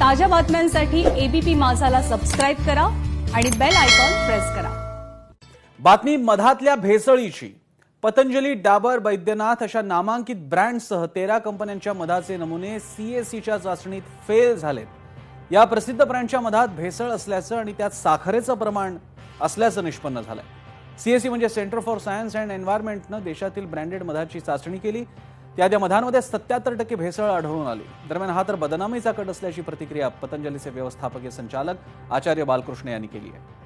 ताज्या बातम्यांसाठी ABP माझाला subscribe करा आणि बेल आयकॉन प्रेस करा. बातमी मधातल्या भेसळीची. पतंजली डाबर बैद्यनाथ अशा नामांकित ब्रँडसह तेरा कंपन्यांच्या मधाचे नमुने सीएससीच्या चाचणीत फेल झालेत. या प्रसिद्ध ब्रँडच्या मधात भेसळ असल्याचं आणि त्यात साखरेचं प्रमाण असल्याचं निष्पन्न झालंय. सीएससी म्हणजे सेंटर फॉर सायन्स अँड एन्व्हायरमेंटनं देशातील ब्रँडेड मधाची चाचणी केली. त्यात या मधांमध्ये सत्याहत्तर टक्के भेसळ आढळून आली. दरम्यान हा तर बदनामीचा कट असल्याची प्रतिक्रिया पतंजलीचे व्यवस्थापकीय संचालक आचार्य बालकृष्ण यांनी केली आहे.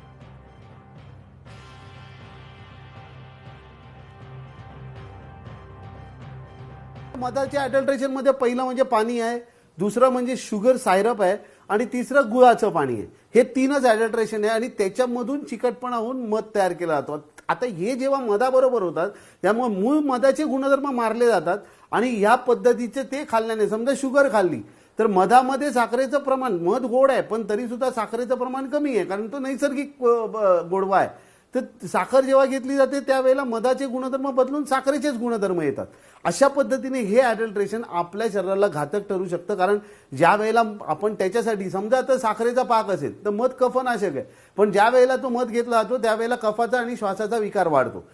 मधाच्या अडल्ट्रेशनमध्ये पहिलं म्हणजे पाणी आहे दुसरं म्हणजे शुगर सायरप आहे आणि तिसरं गुळाचं पाणी आहे. हे तीनच अडल्ट्रेशन आहे आणि त्याच्यामधून चिकटपणा होऊन मध तयार केला जातो. आता हे जेव्हा मधाबरोबर होतात त्यामुळे मूळ मधाचे गुणधर्म मारले जातात आणि या पद्धतीचे ते खाल्ल्याने समजा शुगर खाल्ली तर मधामध्ये साखरेचं प्रमाण मध गोड आहे पण तरी सुद्धा साखरेचं प्रमाण कमी आहे कारण तो नैसर्गिक गोडवा आहे. तर साखर जेव्हा घेतली जाते त्यावेळेला मधाचे गुणधर्म बदलून साखरेचेच गुणधर्म येतात. अशा पद्धतीने हे ॲडल्ट्रेशन आपल्या शरीराला घातक ठरू शकतं. कारण ज्या वेळेला आपण त्याच्यासाठी समजा आता साखरेचा पाक असेल तर मध कफनाशक आहे. पण ज्या वेळेला तो मध घेतला जातो त्यावेळेला कफाचा आणि श्वासाचा विकार वाढतो.